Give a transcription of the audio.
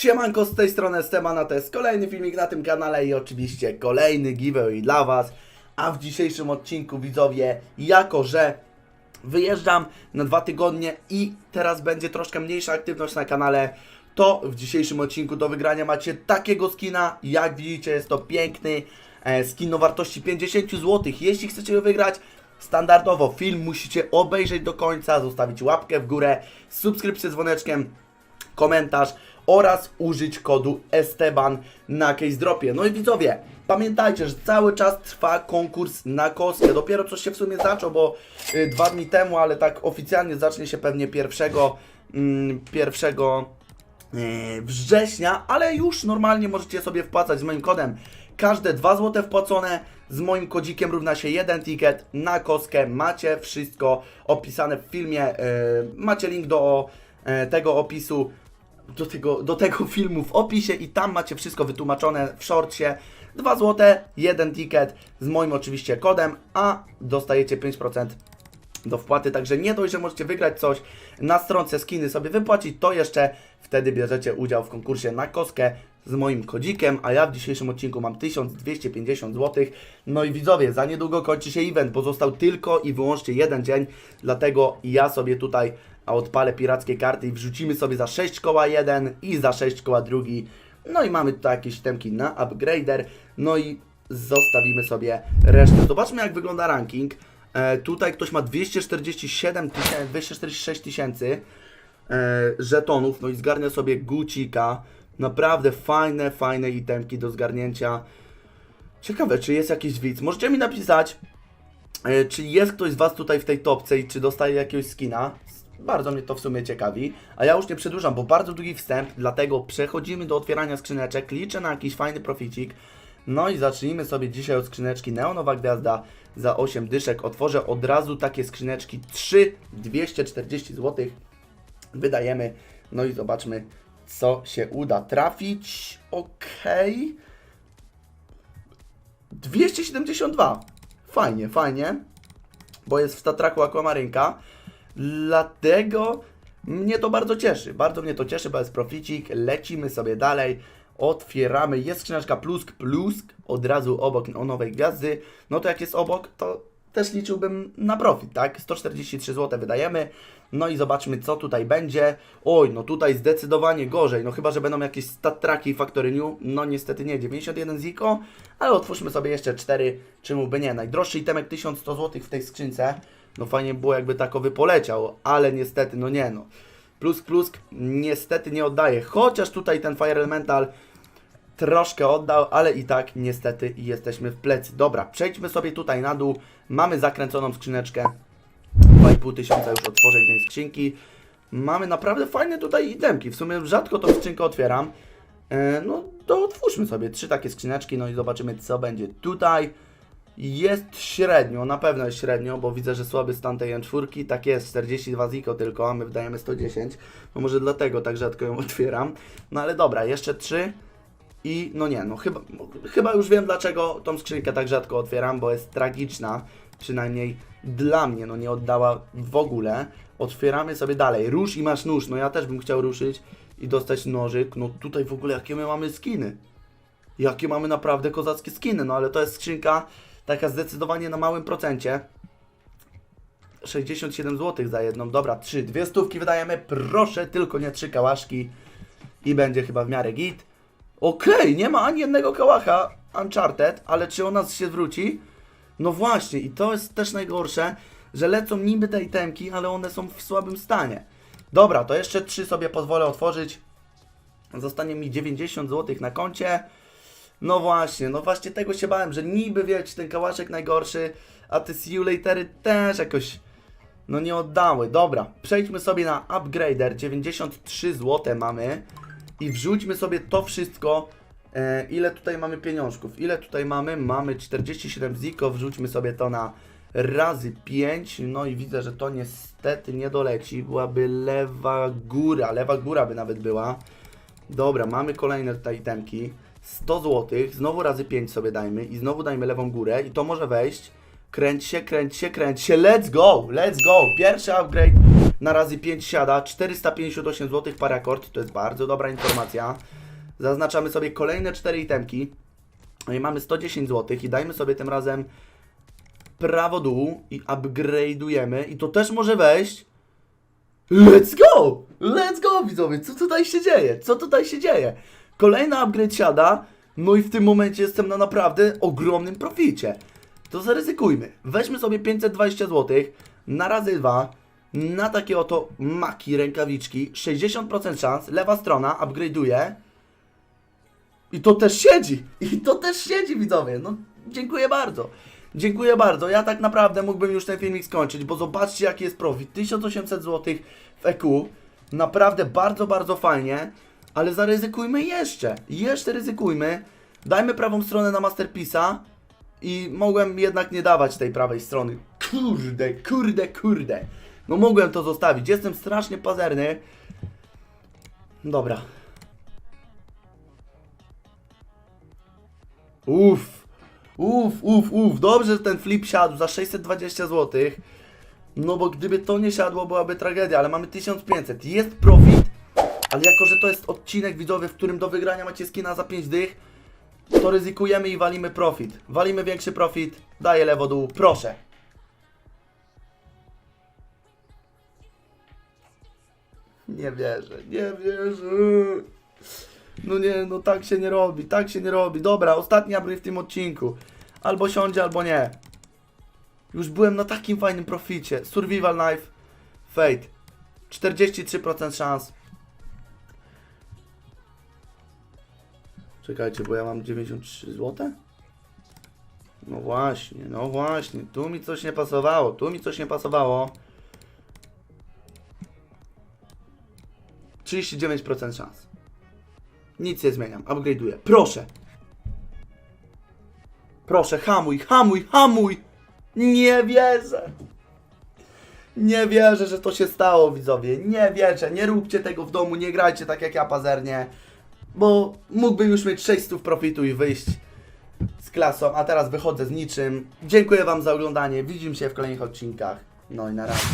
Siemanko, z tej strony Stefana, to jest kolejny filmik na tym kanale i oczywiście kolejny giveaway dla Was. A w dzisiejszym odcinku widzowie, jako że wyjeżdżam na dwa tygodnie i teraz będzie troszkę mniejsza aktywność na kanale, to w dzisiejszym odcinku do wygrania macie takiego skina, jak widzicie jest to piękny e, skin o wartości 50 zł. Jeśli chcecie go wygrać, standardowo film musicie obejrzeć do końca, zostawić łapkę w górę, subskrypcję z dzwoneczkiem, komentarz oraz użyć kodu Esteban na case dropie. No i widzowie, pamiętajcie, że cały czas trwa konkurs na kostkę. Dopiero coś się w sumie zaczął, bo y, dwa dni temu, ale tak oficjalnie zacznie się pewnie pierwszego, mm, pierwszego y, września, ale już normalnie możecie sobie wpłacać z moim kodem. Każde 2 zł wpłacone z moim kodzikiem równa się jeden ticket na kostkę. Macie wszystko opisane w filmie. y, macie link do e, tego opisu do tego, do tego filmu w opisie i tam macie wszystko wytłumaczone w shortsie. 2 zł, jeden ticket z moim oczywiście kodem, a dostajecie 5% do wpłaty, także nie dość, że możecie wygrać coś na stronce skiny sobie wypłacić, to jeszcze wtedy bierzecie udział w konkursie na kostkę z moim kodzikiem, a ja w dzisiejszym odcinku mam 1250 zł. No i widzowie, za niedługo kończy się event, pozostał tylko i wyłącznie jeden dzień, dlatego ja sobie tutaj odpalę pirackie karty i wrzucimy sobie za 6 koła jeden i za 6 koła drugi. No i mamy tutaj jakieś temki na upgrader, no i zostawimy sobie resztę. Zobaczmy jak wygląda ranking. E, tutaj ktoś ma 247 tysięcy, 246 tysięcy e, żetonów, no i zgarnia sobie gucika. Naprawdę fajne, fajne itemki do zgarnięcia. Ciekawe, czy jest jakiś widz. Możecie mi napisać, e, czy jest ktoś z Was tutaj w tej topce i czy dostaje jakiegoś skina. Bardzo mnie to w sumie ciekawi. A ja już nie przedłużam, bo bardzo długi wstęp, dlatego przechodzimy do otwierania skrzyneczek. Liczę na jakiś fajny proficik. No i zacznijmy sobie dzisiaj od skrzyneczki Neonowa Gwiazda za 8 dyszek. Otworzę od razu takie skrzyneczki 3, 240 zł. Wydajemy. No i zobaczmy, co się uda trafić. Okej. 272. Fajnie, fajnie. Bo jest w statraku Aquamarynka. Dlatego mnie to bardzo cieszy. Bardzo mnie to cieszy, bo jest proficik. Lecimy sobie dalej. Otwieramy. Jest skrzyneczka plusk, plusk. Od razu obok o nowej gwiazdy. No to jak jest obok, to też liczyłbym na profit, tak? 143 zł wydajemy. No i zobaczmy, co tutaj będzie. Oj, no tutaj zdecydowanie gorzej. No chyba, że będą jakieś stat tracki i factory new. No niestety nie. 91 ziko. Ale otwórzmy sobie jeszcze 4. Czemu by nie? Najdroższy itemek 1100 zł w tej skrzynce. No fajnie było, jakby takowy poleciał. Ale niestety, no nie no. Plusk, plusk niestety nie oddaje. Chociaż tutaj ten Fire Elemental troszkę oddał, ale i tak niestety jesteśmy w plecy. Dobra, przejdźmy sobie tutaj na dół. Mamy zakręconą skrzyneczkę. 2,5 tysiąca już otworzeń tej skrzynki. Mamy naprawdę fajne tutaj itemki. W sumie rzadko tą skrzynkę otwieram. E, no to otwórzmy sobie trzy takie skrzyneczki, no i zobaczymy co będzie tutaj. Jest średnio, na pewno jest średnio, bo widzę, że słaby stan tej M4. Tak jest, 42 ziko tylko, a my wydajemy 110. No może dlatego tak rzadko ją otwieram. No ale dobra, jeszcze trzy. I no nie, no chyba, chyba już wiem dlaczego tą skrzynkę tak rzadko otwieram, bo jest tragiczna, przynajmniej dla mnie, no nie oddała w ogóle. Otwieramy sobie dalej, rusz i masz nóż, no ja też bym chciał ruszyć i dostać nożyk, no tutaj w ogóle jakie my mamy skiny. Jakie mamy naprawdę kozackie skiny, no ale to jest skrzynka taka zdecydowanie na małym procencie. 67 zł za jedną, dobra, trzy, dwie stówki wydajemy, proszę, tylko nie trzy kałaszki i będzie chyba w miarę git. Okej, nie ma ani jednego kałacha Uncharted, ale czy on nas się zwróci? No właśnie, i to jest też najgorsze, że lecą niby te itemki, ale one są w słabym stanie. Dobra, to jeszcze trzy sobie pozwolę otworzyć. Zostanie mi 90 zł na koncie. No właśnie, no właśnie tego się bałem, że niby wiecie, ten kałaszek najgorszy, a te see you latery też jakoś no nie oddały. Dobra, przejdźmy sobie na upgrader. 93 zł mamy. I wrzućmy sobie to wszystko. E, ile tutaj mamy pieniążków? Ile tutaj mamy? Mamy 47 ziko. Wrzućmy sobie to na razy 5. No i widzę, że to niestety nie doleci. Byłaby lewa góra. Lewa góra by nawet była. Dobra, mamy kolejne tutaj itemki. 100 zł. Znowu razy 5 sobie dajmy. I znowu dajmy lewą górę. I to może wejść. Kręć się, kręć się, kręć się. Let's go! Let's go! Pierwszy upgrade na razy 5 siada, 458 zł parakord, to jest bardzo dobra informacja. Zaznaczamy sobie kolejne 4 itemki. No i mamy 110 zł i dajmy sobie tym razem prawo dół i upgrade'ujemy i to też może wejść. Let's go! Let's go widzowie, co tutaj się dzieje? Co tutaj się dzieje? Kolejny upgrade siada, no i w tym momencie jestem na naprawdę ogromnym proficie. To zaryzykujmy. Weźmy sobie 520 zł na razy 2 na takie oto maki rękawiczki. 60% szans, lewa strona upgrade'uje. I to też siedzi! I to też siedzi, widzowie! No, dziękuję bardzo. Dziękuję bardzo. Ja tak naprawdę mógłbym już ten filmik skończyć, bo zobaczcie jaki jest profit. 1800 zł w EQ. Naprawdę bardzo, bardzo fajnie. Ale zaryzykujmy jeszcze. Jeszcze ryzykujmy. Dajmy prawą stronę na Masterpiece'a. I mogłem jednak nie dawać tej prawej strony. Kurde, kurde, kurde. No mogłem to zostawić. Jestem strasznie pazerny. Dobra. Uff. Uff, uff, uff. Dobrze, że ten flip siadł za 620 zł. No bo gdyby to nie siadło, byłaby tragedia, ale mamy 1500. Jest profit, ale jako, że to jest odcinek widzowy, w którym do wygrania macie skina za 5 dych, to ryzykujemy i walimy profit. Walimy większy profit, daję lewo dół, proszę. Nie wierzę, nie wierzę. No nie, no tak się nie robi, tak się nie robi. Dobra, ostatni upgrade w tym odcinku. Albo siądzie, albo nie. Już byłem na takim fajnym proficie. Survival Knife, Fate. 43% szans. Czekajcie, bo ja mam 93 zł? No właśnie, no właśnie. Tu mi coś nie pasowało, tu mi coś nie pasowało. 39% szans. Nic nie zmieniam, upgrade'uję. Proszę! Proszę, hamuj, hamuj, hamuj! Nie wierzę! Nie wierzę, że to się stało, widzowie. Nie wierzę. Nie róbcie tego w domu, nie grajcie tak jak ja pazernie. Bo mógłbym już mieć 600 profitu i wyjść z klasą, a teraz wychodzę z niczym. Dziękuję Wam za oglądanie. Widzimy się w kolejnych odcinkach. No i na razie.